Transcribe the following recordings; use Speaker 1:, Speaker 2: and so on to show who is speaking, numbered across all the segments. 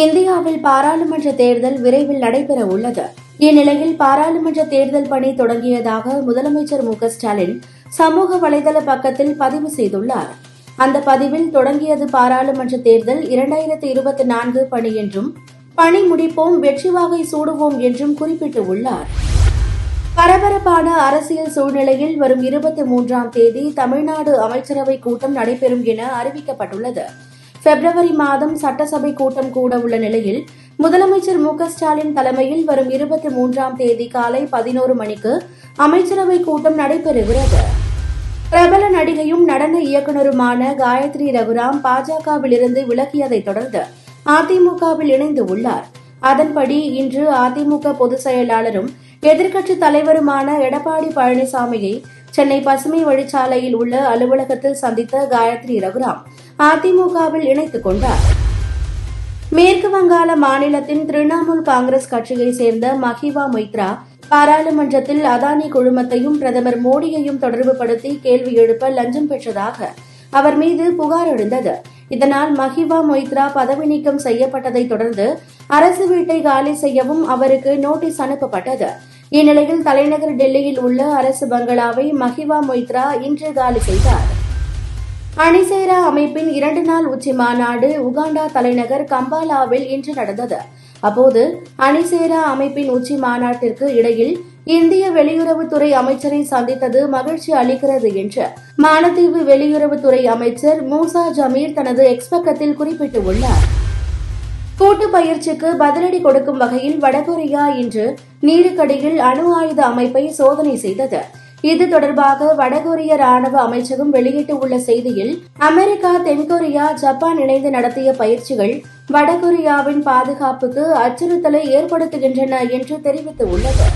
Speaker 1: இந்தியாவில் பாராளுமன்ற தேர்தல் விரைவில் நடைபெற உள்ளது. இந்நிலையில் பாராளுமன்ற தேர்தல் பணி தொடங்கியதாக முதலமைச்சர் மு க ஸ்டாலின் சமூக வலைதள பக்கத்தில் பதிவு செய்துள்ளார். அந்த பதிவில் தொடங்கியது பாராளுமன்ற தேர்தல் இரண்டாயிரத்து இருபத்தி நான்கு பணி என்றும் பணி முடிப்போம் வெற்றி வாகை சூடுவோம் என்றும் குறிப்பிட்டுள்ளார். பரபரப்பான அரசியல் சூழ்நிலையில் வரும் இருபத்தி மூன்றாம் தேதி தமிழ்நாடு அமைச்சரவை கூட்டம் நடைபெறும் என அறிவிக்கப்பட்டுள்ளது. பிப்ரவரி மாதம் சட்டசபை கூட்டம் கூட உள்ள நிலையில் முதலமைச்சர் மு ஸ்டாலின் தலைமையில் வரும் இருபத்தி மூன்றாம் தேதி காலை பதினோரு மணிக்கு அமைச்சரவை கூட்டம் நடைபெறுகிறது. பிரபல நடிகையும் நடன இயக்குநருமான காயத்ரி ரகுராம் பாஜகவிலிருந்து விலகியதைத் தொடர்ந்து அதிமுகவில் இணைந்து உள்ளார். அதன்படி இன்று அதிமுக பொதுச் செயலாளரும் எதிர்க்கட்சித் தலைவருமான எடப்பாடி பழனிசாமியை சென்னை பசுமை வழிச்சாலையில் உள்ள அலுவலகத்தில் சந்தித்த காயத்ரி ரகுராம் அதிமுகவில் இணைத்துக் கொண்டார். மேற்கு வங்காள மாநிலத்தின் திரிணாமுல் காங்கிரஸ் கட்சியைச் சேர்ந்த மஹிவா மொய்த்ரா பாராளுமன்றத்தில் அதானி குழுமத்தையும் பிரதமர் மோடியையும் தொடர்புபடுத்தி கேள்வி எழுப்ப லஞ்சம் பெற்றதாக அவர் மீது புகார் எழுந்தது. இதனால் மஹிவா மொய்த்ரா பதவி நீக்கம் செய்யப்பட்டதைத் தொடர்ந்து அரசு வீட்டை காலி செய்யவும் அவருக்கு நோட்டீஸ் அனுப்பப்பட்டது. இந்நிலையில் தலைநகர் டெல்லியில் உள்ள அரசு பங்களாவை மஹிவா மொய்த்ரா இன்று காலி செய்தார். அணிசேரா அமைப்பின் இரண்டு நாள் உச்சி மாநாடு உகாண்டா தலைநகர் கம்பாலாவில் இன்று நடந்தது. அப்போது அணிசேரா அமைப்பின் உச்சி மாநாட்டிற்கு இடையில் இந்திய வெளியுறவுத்துறை அமைச்சரை சந்தித்தது மகிழ்ச்சி அளிக்கிறது என்று மாலத்தீவு வெளியுறவுத்துறை அமைச்சர் மூசா ஜமீர் தனது எக்ஸ் பக்கத்தில் குறிப்பிட்டுள்ளார். கூட்டு பயிற்சிக்கு பதிலடி கொடுக்கும் வகையில் வடகொரியா இன்று நீருக்கடியில் அணு ஆயுத அமைப்பை சோதனை செய்தது. இது தொடர்பாக வடகொரிய ராணுவ அமைச்சகம் வெளியிட்டுள்ள செய்தியில் அமெரிக்கா தென்கொரியா ஜப்பான் இணைந்து நடத்திய பயிற்சிகள் வடகொரியாவின் பாதுகாப்புக்கு அச்சுறுத்தலை ஏற்படுத்துகின்றன என்று தெரிவித்துள்ளது.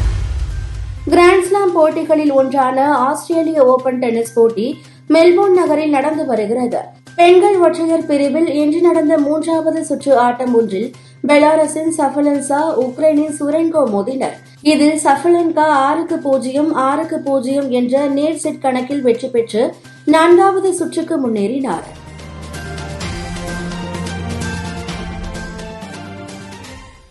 Speaker 1: கிராண்ட்ஸ்லாம் போட்டிகளில் ஒன்றான ஆஸ்திரேலிய ஓபன் டென்னிஸ் போட்டி மெல்போர்ன் நகரில் நடந்து வருகிறது. பெண்கள் ஒற்றையர் பிரிவில் இன்று நடந்த மூன்றாவது சுற்று ஆட்டம் ஒன்றில் பெலாரஸின் சஃபலன்சா உக்ரைனின் சுரென்கோ மோதினர். இதில் சஃபலன்கா ஆறுக்கு பூஜ்ஜியம் ஆறுக்கு பூஜ்ஜியம் என்ற நேர் செட் கணக்கில் வெற்றி பெற்று நான்காவது சுற்றுக்கு முன்னேறினார்.